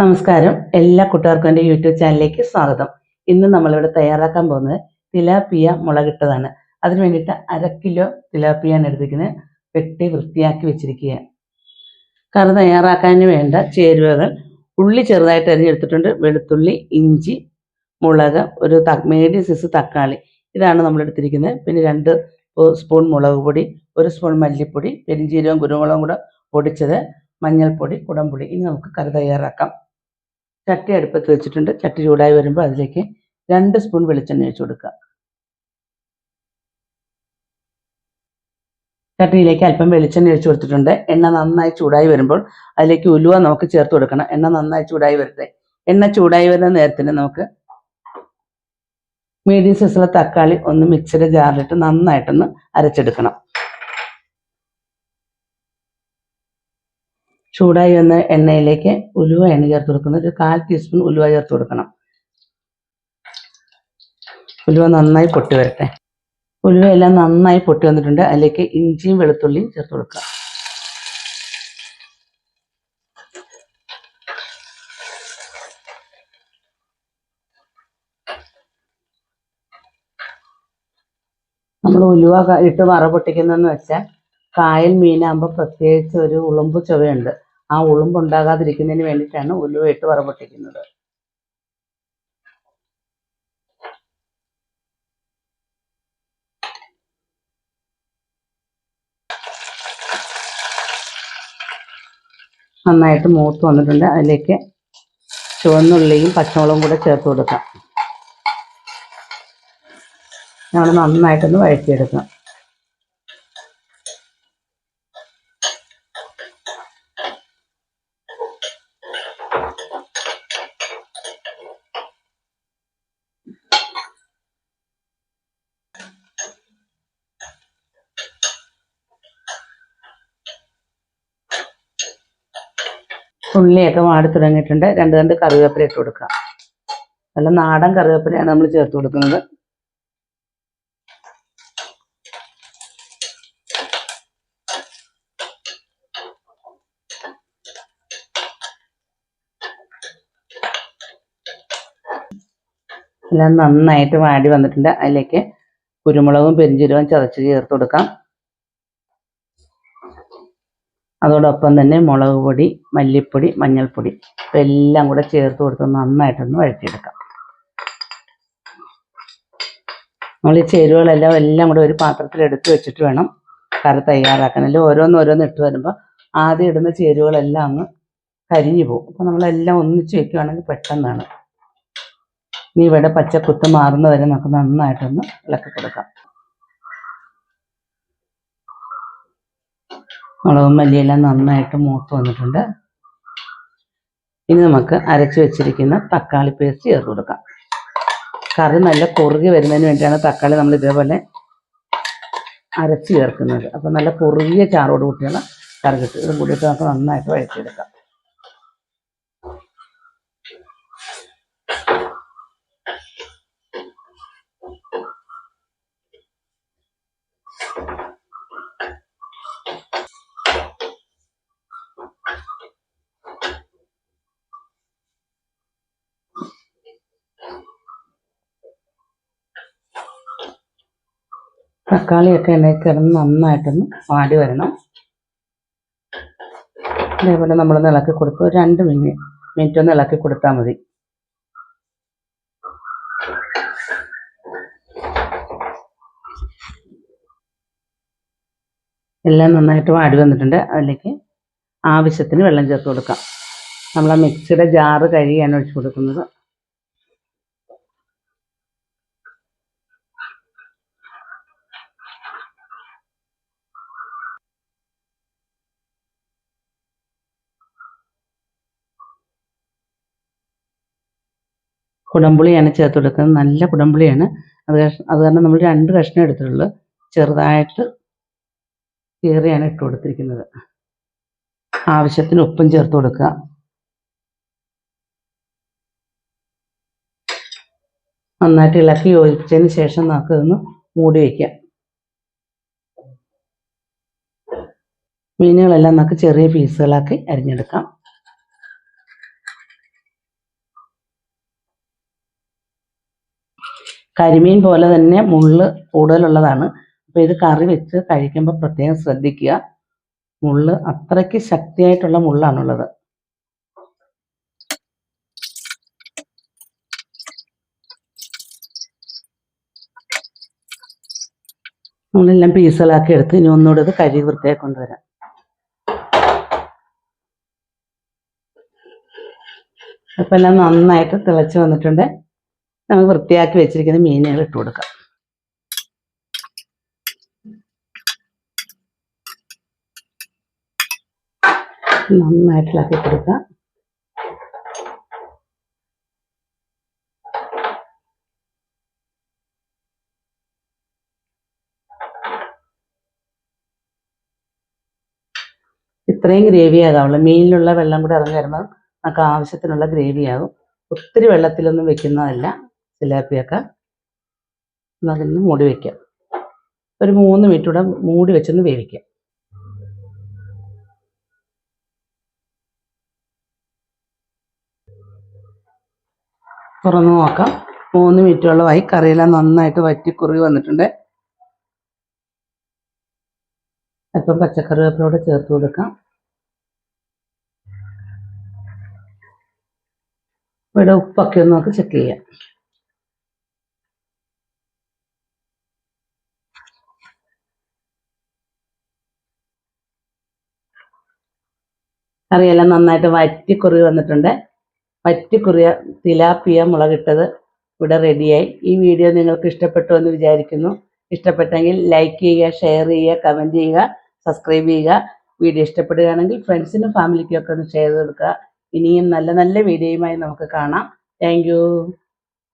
നമസ്കാരം. എല്ലാ കൂട്ടുകാർക്കും എന്റെ യൂട്യൂബ് ചാനലിലേക്ക് സ്വാഗതം. ഇന്ന് നമ്മളിവിടെ തയ്യാറാക്കാൻ പോകുന്നത് തിലാപ്പിയ മുളകിട്ടതാണ്. അതിന് വേണ്ടിയിട്ട് അര കിലോ തിലാപ്പിയാണ് എടുത്തിരിക്കുന്നത്. വെട്ടി വൃത്തിയാക്കി വെച്ചിരിക്കുക കറി തയ്യാറാക്കാൻ വേണ്ട ചേരുവകൾ ഉള്ളി ചെറുതായിട്ട് അരിഞ്ഞെടുത്തിട്ടുണ്ട്. വെളുത്തുള്ളി ഇഞ്ചി മുളക് ഒരു ത മീഡിയം സൈസ് തക്കാളി. ഇതാണ് നമ്മൾ എടുത്തിരിക്കുന്നത്. പിന്നെ രണ്ട് സ്പൂൺ മുളക് പൊടി ഒരു സ്പൂൺ മല്ലിപ്പൊടി പെരിഞ്ചീരവും കുരുമുളകും കൂടെ പൊടിച്ചത് മഞ്ഞൾപ്പൊടി കുടംപുളി. ഇനി നമുക്ക് കറി തയ്യാറാക്കാം. ചട്ടി അടുപ്പത്ത് വെച്ചിട്ടുണ്ട്. ചട്ടി ചൂടായി വരുമ്പോൾ അതിലേക്ക് രണ്ട് സ്പൂൺ വെളിച്ചെണ്ണ ഒഴിച്ചു കൊടുക്കുക. ചട്ടിയിലേക്ക് അല്പം വെളിച്ചെണ്ണ ഒഴിച്ചു കൊടുത്തിട്ടുണ്ട്. എണ്ണ നന്നായി ചൂടായി വരുമ്പോൾ അതിലേക്ക് ഉലുവ നമുക്ക് ചേർത്ത് കൊടുക്കണം. എണ്ണ നന്നായി ചൂടായി വരട്ടെ. എണ്ണ ചൂടായി വരുന്ന നേരത്തിന് നമുക്ക് മീഡിയം സൈസുള്ള തക്കാളി ഒന്ന് മിക്സിയുടെ ജാറിലിട്ട് നന്നായിട്ടൊന്ന് അരച്ചെടുക്കണം. ചൂടായി വന്ന എണ്ണയിലേക്ക് ഉലുവ എണ്ണ ചേർത്ത് കൊടുക്കുന്നത് ഒരു കാൽ ടീസ്പൂൺ ഉലുവ ചേർത്ത് കൊടുക്കണം. ഉലുവ നന്നായി പൊട്ടി വരട്ടെ. ഉലുവ എല്ലാം നന്നായി പൊട്ടി വന്നിട്ടുണ്ട്. അതിലേക്ക് ഇഞ്ചിയും വെളുത്തുള്ളിയും ചേർത്ത് കൊടുക്കുക. നമ്മൾ ഉലുവ ഇട്ട് വറ പൊട്ടിക്കുന്നതെന്ന് വെച്ചാൽ കായൽ മീനാകുമ്പോൾ പ്രത്യേകിച്ച് ഒരു ഉളുമ്പ് ചുവയുണ്ട്. ആ ഉളുമ്പ് ഉണ്ടാകാതിരിക്കുന്നതിന് വേണ്ടിയിട്ടാണ് ഉലുവ ഇട്ട് നന്നായിട്ട് മൂത്ത് വന്നിട്ടുണ്ട്. അതിലേക്ക് ചുവന്നുള്ളിയും പച്ചമുളകും കൂടെ ചേർത്ത് കൊടുക്കാം. നമ്മൾ നന്നായിട്ടൊന്ന് വഴറ്റിയെടുക്കാം. ഉള്ളിയൊക്കെ വാടി തുടങ്ങിയിട്ടുണ്ട്. രണ്ട് രണ്ട് കറിവേപ്പില ഇട്ട് കൊടുക്കുക. നല്ല നാടൻ കറിവേപ്പിലയാണ് നമ്മൾ ചേർത്ത് കൊടുക്കുന്നത്. എല്ലാം നന്നായിട്ട് വാടി വന്നിട്ടുണ്ട്. അതിലേക്ക് കുരുമുളകും പെരിഞ്ചീരകവും ചതച്ച് ചേർത്ത് കൊടുക്കാം. അതോടൊപ്പം തന്നെ മുളക് പൊടി മല്ലിപ്പൊടി മഞ്ഞൾപ്പൊടി എല്ലാം കൂടെ ചേർത്ത് കൊടുത്ത് നന്നായിട്ടൊന്ന് വഴറ്റിയെടുക്കാം. നമ്മൾ ഈ ചേരുവകളെല്ലാം എല്ലാം കൂടെ ഒരു പാത്രത്തിൽ എടുത്ത് വെച്ചിട്ട് വേണം കറി തയ്യാറാക്കാൻ. അല്ലെങ്കിൽ ഓരോന്ന് ഓരോന്ന് ഇട്ട് വരുമ്പോൾ ആദ്യം ഇടുന്ന ചേരുവകളെല്ലാം അങ്ങ് കരിഞ്ഞു പോകും. അപ്പോൾ നമ്മളെല്ലാം ഒന്നിച്ച് വെക്കുകയാണെങ്കിൽ പെട്ടെന്നാണ്. ഇനി ഇവിടെ പച്ചക്കുത്ത് മാറുന്നവരെ നമുക്ക് നന്നായിട്ടൊന്ന് ഇളക്കി കൊടുക്കാം. മുളകും മല്ലിയെല്ലാം നന്നായിട്ട് മൂത്ത് വന്നിട്ടുണ്ട്. ഇനി നമുക്ക് അരച്ച് വെച്ചിരിക്കുന്ന തക്കാളി പേസ്റ്റ് ചേർത്ത് കൊടുക്കാം. കറി നല്ല കുറുകി വരുന്നതിന് വേണ്ടിയാണ് തക്കാളി നമ്മൾ ഇതേപോലെ അരച്ച് ചേർക്കുന്നത്. അപ്പം നല്ല കുറുകിയ ചാറോട് കൂട്ടിയുള്ള കറി കിട്ടും ഇതും കൂടിയിട്ട് നമുക്ക് നന്നായിട്ട് വഴറ്റിയെടുക്കാം. തക്കാളിയൊക്കെ എണ്ണയിൽ കിടന്ന് നന്നായിട്ടൊന്ന് വാടി വരണം. അതേപോലെ നമ്മളൊന്ന് ഇളക്കി കൊടുക്കുക ഒരു രണ്ട് മിനിറ്റ് മിനിറ്റ് ഒന്ന് ഇളക്കി കൊടുത്താൽ മതി. എല്ലാം നന്നായിട്ട് വാടി വന്നിട്ടുണ്ട്. അതിലേക്ക് ആവശ്യത്തിന് വെള്ളം ചേർത്ത് കൊടുക്കാം. നമ്മൾ ആ മിക്സിയുടെ ജാറ് കഴുകിയാണ് ഒഴിച്ചു കൊടുക്കുന്നത്. കുടംപുളിയാണ് ചേർത്ത് കൊടുക്കുന്നത്. നല്ല കുടംപുളിയാണ്. അത് അത് കാരണം നമ്മൾ രണ്ട് കഷ്ണം എടുത്തിട്ടുള്ളൂ. ചെറുതായിട്ട് കീറിയാണ് ഇട്ട് കൊടുത്തിരിക്കുന്നത്. ആവശ്യത്തിന് ഉപ്പും ചേർത്ത് കൊടുക്കുക. നന്നായിട്ട് ഇളക്കി യോജിച്ചതിന് ശേഷം നമുക്ക് ഇതൊന്ന് മൂടി വയ്ക്കാം. മീനുകളെല്ലാം നമുക്ക് ചെറിയ പീസുകളാക്കി അരിഞ്ഞെടുക്കാം. കരിമീൻ പോലെ തന്നെ മുള്ള് കൂടുതലുള്ളതാണ്. അപ്പോൾ ഇത് കറി വെച്ച് കഴിക്കുമ്പോൾ പ്രത്യേകം ശ്രദ്ധിക്കുക. മുള്ള് അത്രയ്ക്ക് ശക്തിയായിട്ടുള്ള മുള്ളാണുള്ളത്. നമ്മളെല്ലാം പീസുകളാക്കി എടുത്ത് ഇനി ഒന്നുകൂടെ ഇത് കഴുകി വൃത്തിയായി കൊണ്ടുവരാം. അപ്പം എല്ലാം നന്നായിട്ട് തിളച്ച് വന്നിട്ടുണ്ട്. നമുക്ക് വൃത്തിയാക്കി വെച്ചിരിക്കുന്ന മീനുകൾ ഇട്ട് കൊടുക്കാം. നന്നായിട്ട് ഇളക്കി കൊടുക്കാം. ഇത്രയും ഗ്രേവി ആകാവുള്ളൂ മീനിലുള്ള വെള്ളം കൂടെ ഇറങ്ങി വരുമ്പോൾ നമുക്ക് ആവശ്യത്തിനുള്ള ഗ്രേവി ആകും. ഒത്തിരി വെള്ളത്തിലൊന്നും വെക്കുന്നതല്ല. സിലാപ്പിയൊക്കെ അതിന് മൂടി വയ്ക്കാം ഒരു മൂന്ന് മിനിറ്റ് കൂടെ മൂടി വെച്ചൊന്ന് വേവിക്കാം തുറന്ന് നോക്കാം. മൂന്ന് മിനിറ്റോളമായി കറിയെല്ലാം നന്നായിട്ട് വറ്റി കുറുകി വന്നിട്ടുണ്ട്. അല്പം പച്ചക്കറി വേപ്പിലൂടെ ചേർത്ത് കൊടുക്കാം. ഇവിടെ ഉപ്പൊക്കെ ഒന്ന് നമുക്ക് ചെക്ക് ചെയ്യാം. കറിയെല്ലാം നന്നായിട്ട് വറ്റിക്കുറി വന്നിട്ടുണ്ട്. വറ്റിക്കുറിയ തിലാപ്പിയ മുളകിട്ടത് ഇവിടെ റെഡിയായി ഈ വീഡിയോ നിങ്ങൾക്ക് ഇഷ്ടപ്പെട്ടു എന്ന് വിചാരിക്കുന്നു. ഇഷ്ടപ്പെട്ടെങ്കിൽ ലൈക്ക് ചെയ്യുക ഷെയർ ചെയ്യുക കമന്റ് ചെയ്യുക സബ്സ്ക്രൈബ് ചെയ്യുക. വീഡിയോ ഇഷ്ടപ്പെടുകയാണെങ്കിൽ ഫ്രണ്ട്സിനും ഫാമിലിക്കും ഒക്കെ ഒന്ന് ഷെയർ കൊടുക്കുക. ഇനിയും നല്ല നല്ല വീഡിയോയുമായി നമുക്ക് കാണാം. താങ്ക്